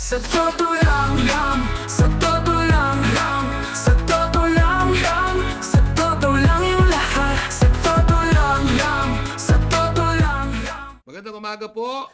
Sa totoo lang lang Sa totoo lang lang Sa totoo lang lang Sa totoo lang yung lahat Sa totoo lang lang Sa totoo lang lang Magandang umaga po.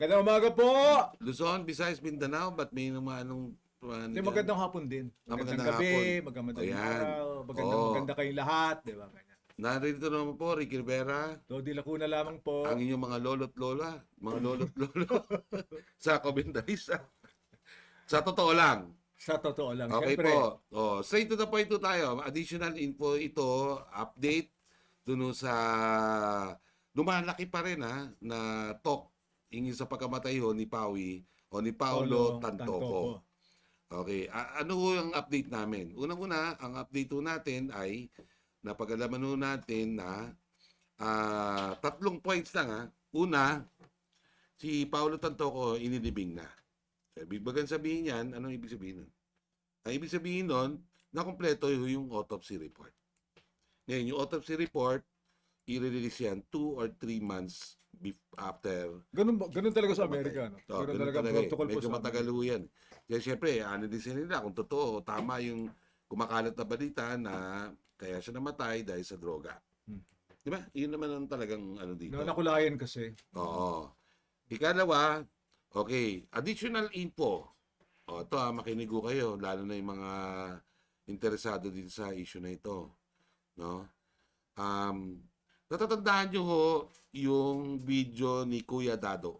Magandang umaga po! Luzon, Visayas, Mindanao. Ba't may anong... Hindi, magandang hapon din. Ah, Magandang, magandang gabi, hapon. magandang araw, magandang Oo. maganda kayong lahat, di ba? Narito naman po, Ricky Rivera. Lodi Lacuna lamang po. Ang inyong mga lolo't lola. Mga lolo't lolo. sa komentarista. sa totoo lang. Sa totoo lang. Okay Siyempre, po. Oh, straight to the point po tayo. Additional info ito, update dun sa lumalaki pa rin ha, na talk ingin sa pagkamatay ho ni Pawi o ni Paolo, Tantoco. Okay, a- ano ho ang update namin? Unang-una, ang update ho natin ay napagalaman ho natin na ah, tatlong points lang ha. Una, si Paolo Tantoco inilibing na. Ibig bagan sabihin yan, anong ibig sabihin nun? Ang ibig sabihin nun, nakompleto yung autopsy report. Ngayon, yung autopsy report, i-release yan 2 or 3 months after ganun, ba- ganun talaga sa Amerika. No? Oh, ganun ganun talaga talaga eh. protocol po Medyo matagal ho yan. Kaya syempre, analisin nila kung totoo, tama yung kumakalat na balita na kaya siya namatay dahil sa droga. Hmm. Di ba? Yun naman ang talagang ano dito. Na nakulayan kasi. Oo. Ikalawa, okay, additional info. O, ito ha, makinig ho kayo, lalo na yung mga interesado dito sa issue na ito. No? Um, natatandaan nyo ho yung video ni Kuya Dado.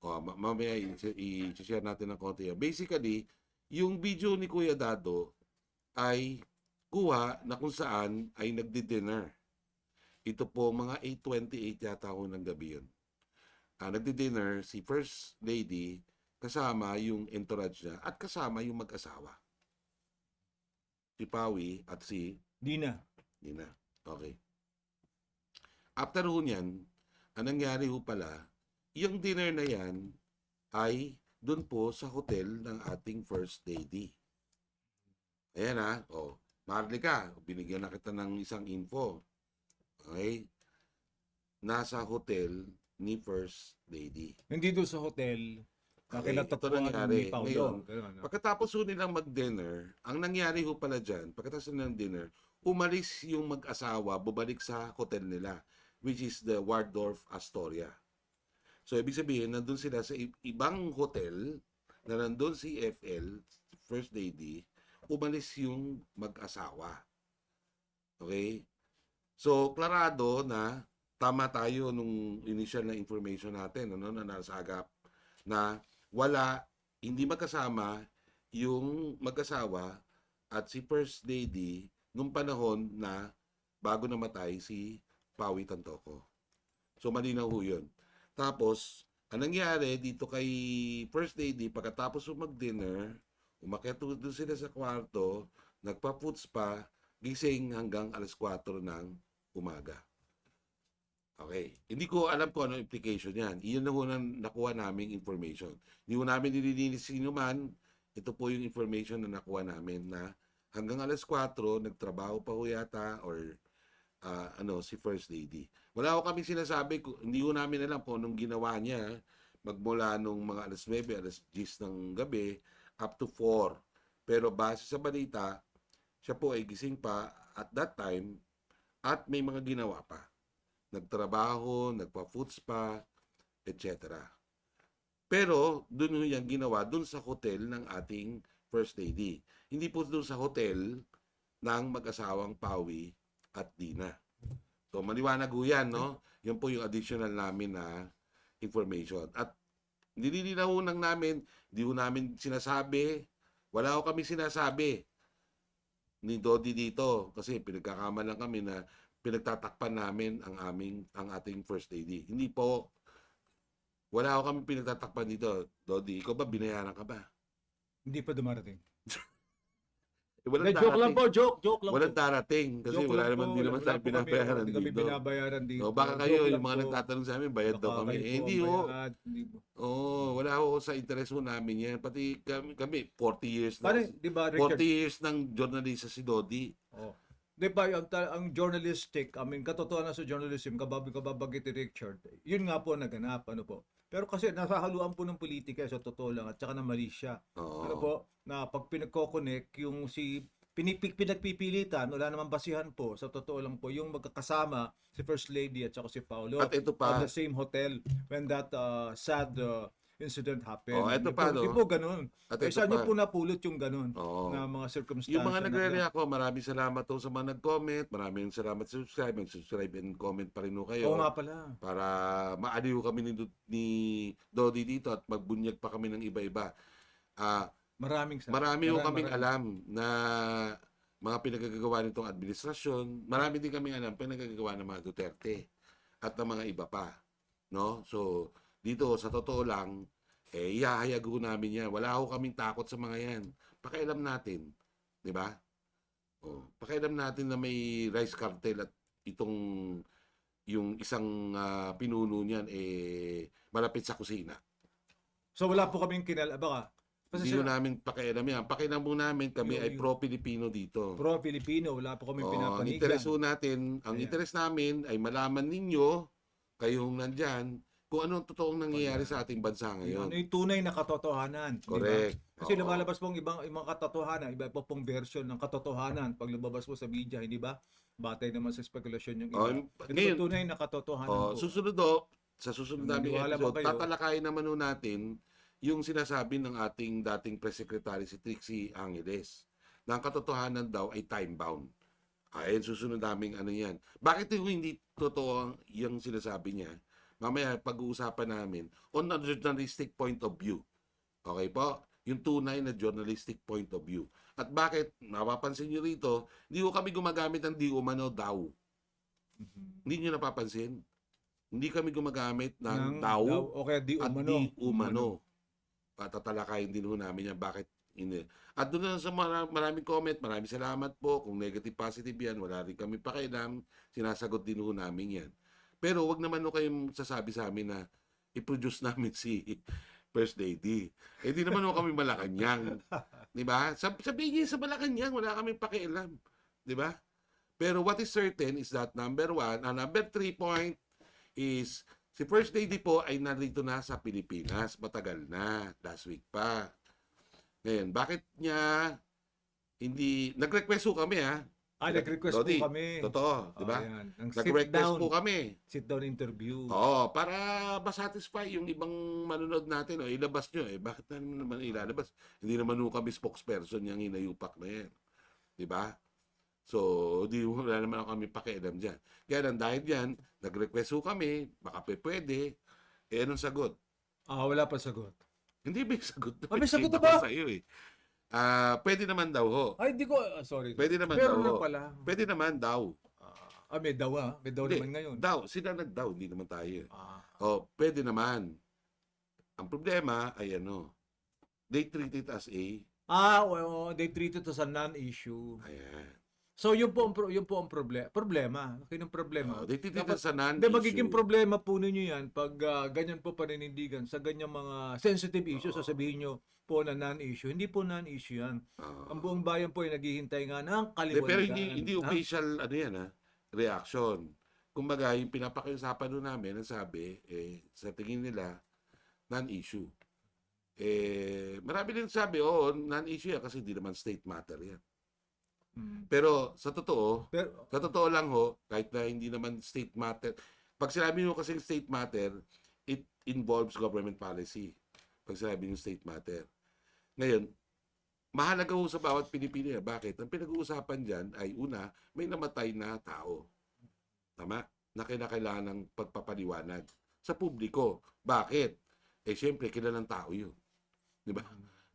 O, ma- mamaya i-share natin ng konti. Basically, yung video ni Kuya Dado ay kuha na kung saan ay nagdi-dinner. Ito po, mga 8.28 yata ho ng gabi yun. Ah, nagdi-dinner si First Lady kasama yung entourage niya at kasama yung mag-asawa. Si Pawi at si Di na. Nina. Okay. After ho niyan, ang nangyari ho pala, yung dinner na yan ay doon po sa hotel ng ating First Lady. Ayan ha. O, Marlika, binigyan na kita ng isang info. Okay? Nasa hotel ni First Lady. Hindi doon sa hotel. Okay, ito nangyari. Ngayon? Pagkatapos ho nilang mag-dinner, ang nangyari ho pala dyan, pagkatapos ng dinner, umalis yung mag-asawa, bubalik sa hotel nila, which is the Waldorf Astoria. So, ibig sabihin, nandun sila sa ibang hotel, na nandun si FL, First Lady, umalis yung mag-asawa. Okay? So, klarado na tama tayo nung initial na information natin, ano, na nasa agap, na wala, hindi magkasama yung mag-asawa at si First Lady nung panahon na bago namatay si Pawi Tantoco. So malinaw ho yun. Tapos, ang nangyari dito kay First Lady, pagkatapos mag-dinner, umakyat doon sila sa kwarto, nagpa-foods pa, gising hanggang alas 4 ng umaga. Okay. Hindi ko alam kung ano implication yan. Iyon na ho nang nakuha naming information. Hindi ho namin nililinis sino man. Ito po yung information na nakuha namin na hanggang alas 4, nagtrabaho pa ho yata or ah, ano, si First Lady. Wala ho kami sinasabi, hindi ho namin alam kung anong ginawa niya magmula nung mga alas 9, alas 10 ng gabi up to 4. Pero base sa balita, siya po ay gising pa at that time at may mga ginawa pa nagtrabaho, nagpa-foods pa, etc. Pero doon yan ginawa doon sa hotel ng ating First Lady. Hindi po doon sa hotel ng mag-asawang Pawi at Dina. So maliwanag ho yan, no? Yan po yung additional namin na information. At nililinaw ho lang namin, di ho namin sinasabi, wala ho kami sinasabi ni Dodi dito kasi pinagkakamalan kami na pinagtatakpan namin ang aming ang ating first lady. Hindi po wala ako kami pinagtatakpan dito. Dodi, ikaw ba binayaran ka ba? Hindi pa dumarating. Eh, walang Hindi, joke lang po, joke, joke lang Walang po. darating kasi Joke wala lang naman po, wala- naman wala tayo po kami, binabayaran Hindi kami dito. binabayaran dito. O baka Joke kayo lang yung mga po. nagtatanong sa amin, bayad daw Baka kami. kayo Eh, hindi ang ho. bayad, hindi po. Oo, wala ho sa interest ho namin yan. Pati kami, kami 40 years na. Di ba, 40 Richard? years ng journalista si Dodi. Oh. Di ba, ang, ta- ang journalistic, I mean, katotohanan sa journalism, kabab kababagit ni Richard, yun nga po naganap, ano po. Pero kasi nasahaluan po ng politika sa totoo lang at saka na mali siya. Oo. Ano po, na pag pinagko-connect yung si pinipik pinagpipilitan, wala namang basihan po. Sa totoo lang po, yung magkakasama si First Lady at saka si Paolo At ito pa, the same hotel when that uh, sad uh, incident happened. Oh, Hindi pa, po, no? po ganun. at Eh, ito saan niyo pa. po napulot yung ganun Oo. na mga circumstances? Yung mga na- nagre-react ko, maraming salamat to sa mga nag-comment. Maraming salamat sa subscribe. Mag-subscribe and comment pa rin kayo. Oo nga pala. para maaliw kami ni, ni Dodi dito at magbunyag pa kami ng iba-iba. Ah, Maraming sa marami ho kaming marami. alam na mga pinagagagawa nitong administrasyon. Marami din kaming alam pinagagagawa ng mga Duterte at ng mga iba pa. No? So, dito sa totoo lang, eh, ihahayag ho namin yan. Wala ho kaming takot sa mga yan. Pakialam natin. Di ba? Oh, pakialam natin na may rice cartel at itong yung isang ah, pinuno niyan eh malapit sa kusina. So wala po kaming kinala baka kasi Hindi namin pakialam yan. Pakialam mo namin kami Yung- ay pro-Pilipino dito. pro Filipino, wala po kaming ang pinapanigan. interes ho natin, ang Ayan. interes namin ay malaman ninyo, kayong nandyan, kung ano ang totoong nangyayari sa ating bansa ngayon. ano yung tunay na katotohanan. di ba? Correct. Kasi Oo. lumalabas pong ibang ibang katotohanan, iba pa pong version ng katotohanan pag lumabas po sa media, hindi ba? Batay naman sa spekulasyon yung iba. Oh, Ito ngayon, po tunay na katotohanan oh, po. susunod ho, sa susunod namin episode, tatalakayin naman ho natin yung sinasabi ng ating dating press secretary si Trixie Angeles na ang katotohanan daw ay time-bound. Ayun, susunod namin ano yan. Bakit yung hindi totoo yung sinasabi niya? Mamaya pag-uusapan namin on a journalistic point of view. Okay po? Yung tunay na journalistic point of view. At bakit, mapapansin nyo rito, hindi ko kami gumagamit ng di umano daw. Mhm. Hindi nyo napapansin? Hindi kami gumagamit ng, Ng daw, O kaya di at umano. di umano. Patatalakayin din ho namin yan. Bakit? Hindi. At doon na sa mara- maraming comment, maraming salamat po. Kung negative, positive yan, wala rin kami pakialam. Sinasagot din ho namin yan. Pero wag naman ho kayong sasabi sa amin na i-produce namin si First Lady. Eh di naman ho kami Malacanang. Di ba? Sab sabihin niyo sa Malacanang, wala kami pakialam. Di ba? Pero what is certain is that number one, ah, number three point is si First Lady po ay narito na sa Pilipinas. Matagal na. Last week pa. Ngayon, bakit niya hindi... Nag-request kami ha. Ah, nag-request Dodi, po kami. Totoo, di ba? Ang sit Nag-request down, po kami. sit down interview. Oo, para masatisfy yung ibang manonood natin. O, ilabas nyo eh. Bakit na naman ilalabas? Hindi naman ho kami spokesperson yung hinayupak na yan. Di ba? So, di wala naman ako kami pakialam dyan. Kaya lang dahil dyan, nag-request ho kami, baka pe pwede. Eh, anong sagot? Ah, wala pa sagot. Hindi may sagot. Ah, may sagot na ba? Sa iyo, eh. Ah, pwede naman daw ho. Ay, di ko, ah, sorry. Pwede naman Pero daw na ho. pala. Pwede naman daw. Ah, may daw ah. May daw Hindi, naman ngayon. Daw, sila nag-daw, hindi naman tayo. Ah. Oh, pwede naman. Ang problema ay ano, they treat it as a, Ah, well, they treat it as a non-issue. ayan. So, yun po ang, pro- yun po ang proble- problema. Laki ng problema. Oh, they treat it Dapat- as a non-issue. Hindi, magiging problema po ninyo yan pag ah, ganyan po paninindigan sa ganyang mga sensitive issues, sasabihin nyo po na non-issue. Hindi po non-issue yan. Ang buong bayan po ay naghihintay nga ng Hindi, kaliwanagan. pero hindi, hindi Ha? official, ano yan ha, reaction. Kumbaga, yung pinapakiusapan doon namin, ang sabi, eh, sa tingin nila, non-issue. Eh, marami din sabi, oo, non-issue yan kasi hindi naman state matter yan. Mm. Pero sa totoo, Pero, Sa totoo lang ho, kahit na hindi naman state matter, pag sinabi nyo kasing state matter, it involves government policy. Pag sinabi nyo state matter. Ngayon, mahalaga ho sa bawat Pilipino yan. Bakit? Ang pinag-uusapan dyan ay una, may namatay na tao. Tama? Na kinakailangan ng pagpapaliwanag sa publiko. Bakit? Eh, syempre, kilalang tao yun. Di ba?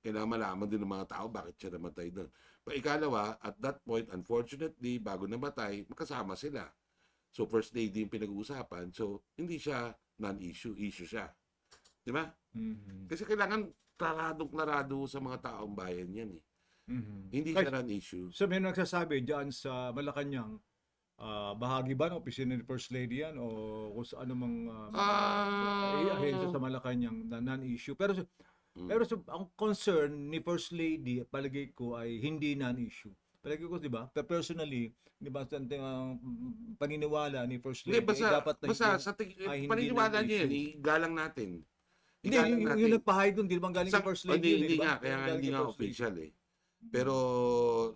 Kailangan malaman din ng mga tao bakit siya namatay doon. Pa ikalawa, at that point, unfortunately, bago namatay, magkasama sila. So, first lady yung pinag-uusapan. So, hindi siya non-issue. Issue siya. Di ba? Mhm. Kasi kailangan klaradong-klarado sa mga taong bayan yan eh. Mhm. Hindi Kahit- siya non-issue. So may nagsasabi diyan sa Malacanang, ah, bahagi ba ng opisina ni First Lady yan o kung sa anumang uh, Ah. ahensya sa Malacanang na non-issue. Pero Mm. pero so, ang concern ni First Lady, palagay ko ay hindi non-issue. Palagay ko, di ba? Pero personally, di ba, ang paniniwala ni First Hindi, Lady, basta, ay dapat na basta hindi- sa tig- ay hindi paniniwala niya yan, non-issue. igalang natin. Hindi, yung, natin. yung nagpahay doon, di naman galing Sa- First Lady hindi, eh, hindi di ba? nga, kaya nga hindi nga official eh. Pero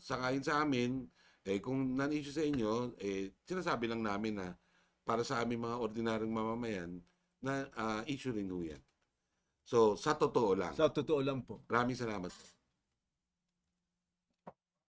sa kain sa amin, eh kung nan-issue sa inyo, eh sinasabi lang namin na para sa aming mga ordinaryong mamamayan na ah, issue rin ho yan. So, sa totoo lang. Sa totoo lang po. Maraming salamat.